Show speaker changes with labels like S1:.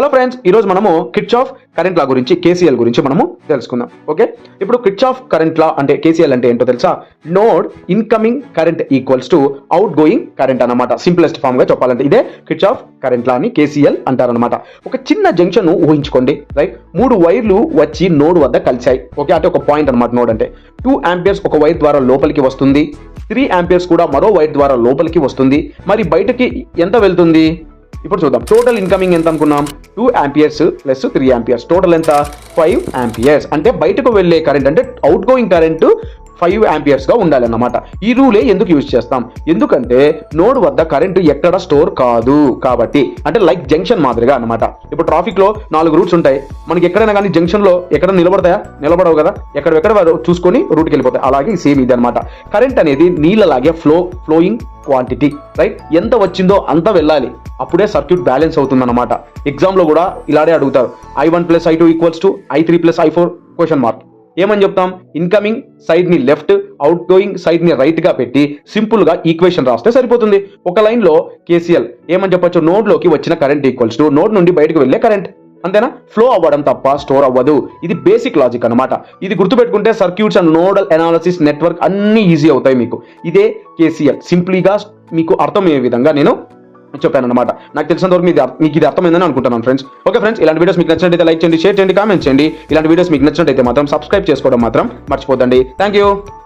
S1: Hello friends ఈరోజు మనము కిచ్ of current law గురించి కేసీఎల్ గురించి మనము తెలుసుకుందాం. ఓకే ఇప్పుడు కిచ్ ఆఫ్ కరెంట్ లా అంటే కేసీఎల్ అంటే ఏంటో తెలుసా? Node incoming current equals to outgoing current అన్నమాట. సింప్లెస్ట్ ఫామ్గా చెప్పాలంటే ఇదే కిచ్ ఆఫ్ కరెంట్ లా అని కేసీఎల్ అంటారనమాట ఒక చిన్న జంక్షన్ ఊహించుకోండి. రైట్ మూడు వైర్లు వచ్చి నోడ్ వద్ద కలిశాయి. ఓకే అంటే ఒక పాయింట్ అనమాట నోడ్ అంటే. టూ ఆంపియర్స్ ఒక వైర్ ద్వారా లోపలికి వస్తుంది. త్రీ ఆంపియర్స్ కూడా మరో వైర్ ద్వారా లోపలికి వస్తుంది. మరి బయటకి ఎంత వెళ్తుంది? ఇప్పుడు చూద్దాం. టోటల్ ఇన్కమింగ్ ఎంత అనుకున్నాం? Two amperes plus three amperes total ఎంత? ఫైవ్ ఆంపియర్స్ అంటే బయటకు వెళ్ళే కరెంట్ అంటే అవుట్ గోయింగ్ కరెంట్ ఫైవ్ యాంపియర్స్గా ఉండాలన్నమాట. ఈ రూలే ఎందుకు యూజ్ చేస్తాం? ఎందుకంటే నోడ్ వద్ద కరెంటు ఎక్కడ స్టోర్ కాదు కాబట్టి. అంటే లైక్ జంక్షన్ మాదిరిగా అన్నమాట. ఇప్పుడు ట్రాఫిక్లో నాలుగు రూట్స్ ఉంటాయి. మనకి ఎక్కడైనా కానీ జంక్షన్లో ఎక్కడ నిలబడతాయా? నిలబడవు కదా. ఎక్కడెక్కడ చూసుకొని రూట్కి వెళ్ళిపోతాయి. అలాగే సేమ్ ఇది అనమాట కరెంట్ అనేది నీళ్ళలాగే ఫ్లో ఫ్లోయింగ్ క్వాంటిటీ రైట్ ఎంత వచ్చిందో అంత వెళ్ళాలి. అప్పుడే సర్క్యూట్ బ్యాలెన్స్ అవుతుంది అనమాట కూడా ఇలానే అడుగుతారు. I one plus I two equals to I three plus I four question mark ఏమని చెప్తాం? ఇన్కమింగ్ సైడ్ని లెఫ్ట్ అవుట్ గోయింగ్ సైడ్ని రైట్గా పెట్టి సింపుల్గా ఈక్వేషన్ రాస్తే సరిపోతుంది. ఒక లైన్లో కేసీఎల్ ఏమని చెప్పొచ్చు? నోడ్లోకి వచ్చిన కరెంట్ ఈక్వల్స్ టు నోడ్ నుండి బయటకు వెళ్ళే కరెంట్ అంతేనా? ఫ్లో అవ్వడం తప్ప స్టోర్ అవ్వదు. ఇది బేసిక్ లాజిక్ అన్నమాట. ఇది గుర్తుపెట్టుకుంటే circuits and nodal analysis network అన్ని ఈజీ అవుతాయి మీకు. ఇదే కేసీఎల్ సింప్లీగా మీకు అర్థమయ్యే విధంగా నేను చెప్పాను అనమాట నాకు తెలిసినంత వరకు మీకు ఇది అర్థమైందని అనుకుంటున్నాను ఫ్రెండ్స్ ఓకే ఫ్రెండ్స్ ఇలాంటి వీడియోస్ మీకు నచ్చినట్టయితే లైక్ చేయండి షేర్ చేయండి కామెంట్ చేయండి. ఇలాంటి వీడియోస్ మీకు నచ్చినట్టయితే మాత్రం సబ్స్క్రైబ్ చేసుకోవడం మాత్రం మర్చిపోదండి థ్యాంక్ యూ